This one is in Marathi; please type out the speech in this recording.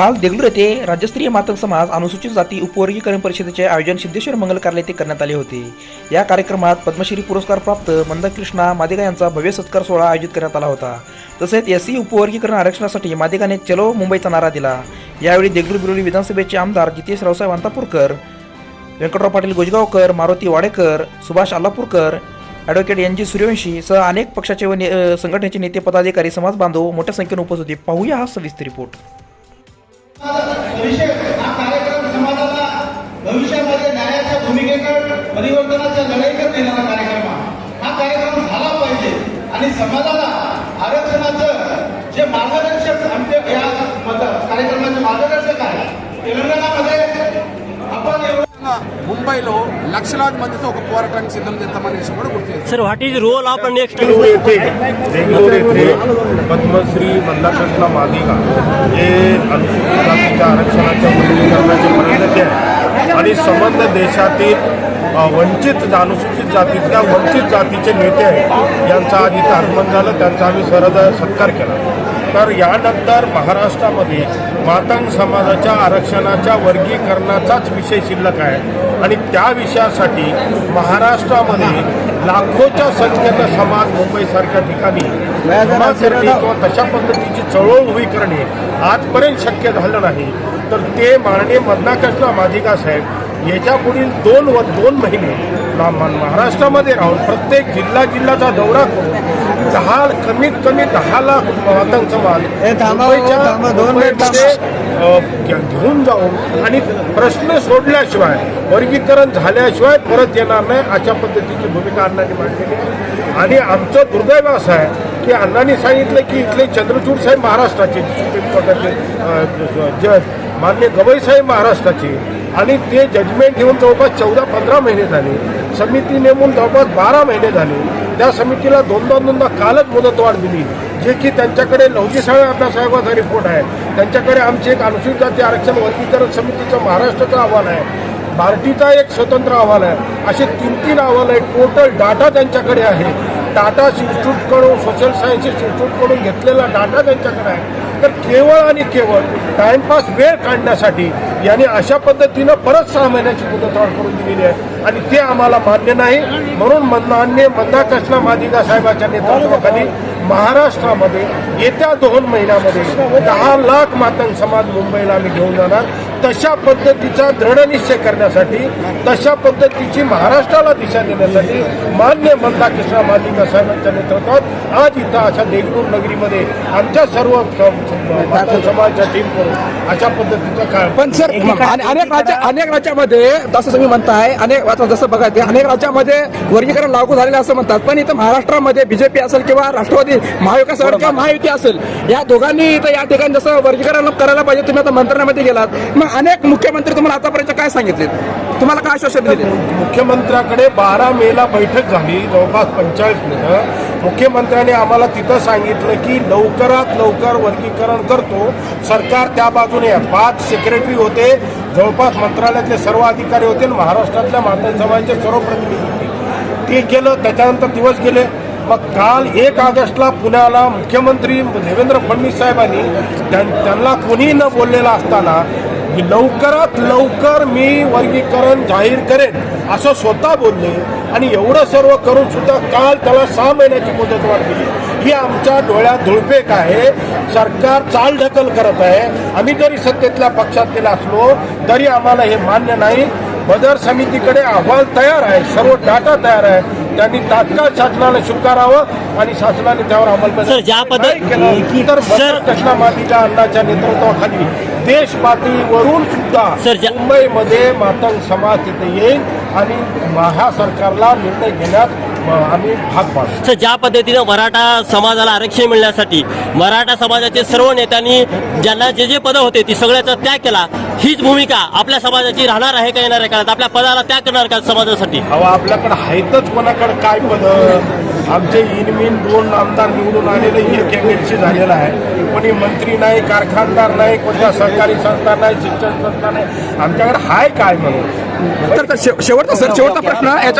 काल देगलूर येथे राज्यस्तरीय मातंग समाज अनुसूचित जाती उपवर्गीकरण परिषदेचे आयोजन सिद्धेश्वर मंगल कार्यालय येथे करण्यात आले होते. या कार्यक्रमात पद्मश्री पुरस्कार प्राप्त मंदकृष्णा मादिगा यांचा भव्य सत्कार सोहळा आयोजित करण्यात आला होता. तसेच एस सी उपवर्गीकरण आरक्षणासाठी मादिगाने चलो मुंबईचा नारा दिला. यावेळी देगलूर बिरोली विधानसभेचे आमदार Jitesh Raosaheb Antapurkar Vyankatrao Patil Gojegaonkar Maruti Wadekar Subhash Allapurkar advocate N G Suryawanshi सह अनेक पक्षाचे व संघटनेचे नेते पदाधिकारी समाज बांधव मोठ्या संख्येने उपस्थित होते. पाहूया हा सविस्तर रिपोर्ट. हा कार्यक्रम समाजाला भविष्यामध्ये न्यायाच्या परिवर्तनाच्या कार्यक्रम हा कार्यक्रम झाला पाहिजे आणि समाजाला आरक्षणाचं जे मार्गदर्शक आमचे या कार्यक्रमाचे मार्गदर्शक आहे तेलंगणामध्ये ముంబైలో లక్షలాది మందితో ఒక పోరాటానికి సిద్ధం చేస్తామనేసి కూడా గుర్తు చేశారు sir what is role of next Bengaluru येथे बेंगळूर येथे पद्मश्री मंदाकृष्ण मादिगा हे अनुसूचित जातीच्या आरक्षणाच्या वर्गीकरणाचे प्रणेते आहे आणि संबंध देशातील अ, वंचित अनुसूचित जातीतल्या वंचित जातीचे नेते आहेत यांचा आज इथं आगमन झालं त्यांचा आम्ही सरद सत्कार केला तर यानंतर महाराष्ट्रामध्ये मातंग समाजाच्या आरक्षणाच्या वर्गीकरणाचाच विषय शिल्लक आहे. आणि त्या विषयासाठी महाराष्ट्रामध्ये लाखोच्या संख्येनं समाज मुंबईसारख्या ठिकाणी जमा करणे किंवा तशा पद्धतीची चळवळ उभी करणे आजपर्यंत शक्य झालं नाही. तर ते माननीय मधनाकृष्ण माधिका साहेब याच्या पुढील दोन व दोन महिने महाराष्ट्रामध्ये राहून प्रत्येक जिल्हा जिल्ह्याचा दौरा करून दहा कमीत कमी दहा लाख घे- घेऊन जाऊन आणि प्रश्न सोडल्याशिवाय वर्गीकरण झाल्याशिवाय परत येणार नाही अशा पद्धतीची भूमिका अण्णांनी मांडलेली आहे. आणि आमचं दुर्दैव असं आहे की अण्णांनी सांगितलं की इथले चंद्रचूड साहेब महाराष्ट्राचे सुप्रीम कोर्टाचे जज मान्य गवई साहेब महाराष्ट्राचे. आणि ते जजमेंट घेऊन जवळपास चौदा पंधरा महिने झाले. समिती नेमून जवळपास बारा महिने झाले. त्या समितीला दोनदा दोनदा कालच मुदतवाढ दिली जे की त्यांच्याकडे लवजी साहेब रिपोर्ट आहे. त्यांच्याकडे आमचे एक अनुसूचित जाती आरक्षण वर्गीकरण समितीचा महाराष्ट्राचा अहवाल आहे. बार्टीचा एक स्वतंत्र अहवाल आहे. असे तीन तीन अहवाल आहेत. टोटल डाटा त्यांच्याकडे आहे. टाटा इन्स्टिट्यूटकडून सोशल सायन्स इन्स्टिट्यूटकडून घेतलेला डाटा त्यांच्याकडे आहे. तर केवळ आणि केवळ टाइमपास वेळ काढण्यासाठी यांनी अशा पद्धतीनं परत सहा महिन्याची मुदतवाढ करून दिलेली आहे. आणि ते आम्हाला मान्य नाही. म्हणून मान्य मंदाकृष्ण मादिगा साहेबांच्या नेतृत्वाखाली महाराष्ट्रामध्ये येत्या दोन महिन्यामध्ये दहा लाख मातंग समाज मुंबईला आम्ही घेऊन जाणार. तशा पद्धतीचा दृढ निश्चय करण्यासाठी तशा पद्धतीची महाराष्ट्राला दिशा देण्यासाठी मान्य मंदाकृष्ण मादिगा साहेबांच्या नेतृत्वात आज इथं अशा देगलूर नगरीमध्ये आमच्या सर्व समाजाच्या टीम करून अशा पद्धतीचा काय पण सर अने- अनेक राज्य अनेक राज्यामध्ये जसं तुम्ही म्हणताय अनेक जसं बघा ते अनेक राज्यामध्ये वर्गीकरण लागू झालेलं असं म्हणतात. पण इथं महाराष्ट्रामध्ये बीजेपी असेल किंवा राष्ट्रवादी महाविकास किंवा महायुती असेल या दोघांनी इथं या ठिकाणी जसं वर्गीकरण करायला पाहिजे तुम्ही आता मंत्रालयामध्ये गेलात. मग अनेक मुख्यमंत्री तुम्हाला आतापर्यंत काय सांगितले? तुम्हाला काय आश्वासन दिले? मुख्यमंत्र्याकडे बारा मेला बैठक झाली जवळपास पंचेचाळीस मिनिटं मुख्यमंत्र्यांनी आम्हाला तिथं सांगितलं की लवकरात लवकर वर्गीकरण करतो. सरकार त्या बाजूने पाच सेक्रेटरी होते जवळपास मंत्रालयातले सर्व अधिकारी होते महाराष्ट्रातल्या माता समाजाचे सर्व प्रतिनिधी होते. ते गेलं त्याच्यानंतर दिवस गेले. मग काल एक ऑगस्टला पुण्याला मुख्यमंत्री देवेंद्र फडणवीस साहेबांनी त्यां- त्यांना कोणीही न बोललेला असताना की लवकरात लवकर मी वर्गीकरण जाहीर करेन असं स्वतः बोलले. आणि एवढं सर्व करून सुद्धा काल त्याला सहा महिन्याची मुदतवाढ दिली ही आमच्या डोळ्यात धुळपेक आहे. सरकार चालढकल करत आहे. आम्ही जरी सत्तेतल्या पक्षातील असलो तरी आम्हाला हे मान्य नाही. बदर समितीकडे अहवाल तयार आहे. सर्व डाटा तयार आहे. त्यांनी तात्काळ शासनाने स्वीकारावं आणि शासनाने त्यावर अंमलबजावणी केलं. तर सर- कृष्णा मातीच्या अण्णाच्या नेतृत्वाखाली देश पातळीवरून सुद्धा मुंबईमध्ये मातंग समाज तिथे येईल आणि महा सरकारला निर्णय घेण्यात आम्ही भाग पाडू. सर ज्या पद्धतीनं मराठा समाजाला आरक्षण मिळण्यासाठी मराठा समाजाचे सर्व नेत्यांनी ज्यांना जे जे पदं होते ती सगळ्याचा त्याग केला हीच भूमिका आपल्या समाजाची राहणार आहे का येणाऱ्या काळात आपल्या पदाला त्याग करणार का समाजासाठी? अहो आपल्याकडे आहेतच कोणाकडे काय पद? आमचे इनमिन दोन आमदार निवडून आलेले एक कॅबिनेटशी झालेलं आहे. कोणी मंत्री नाही कारखानदार नाही कोणत्या सरकारी संस्था नाही शिक्षण संस्था नाही. आमच्याकडे हाय काय म्हणून? तर शेवटचा सर शेवटचा प्रश्न याच्या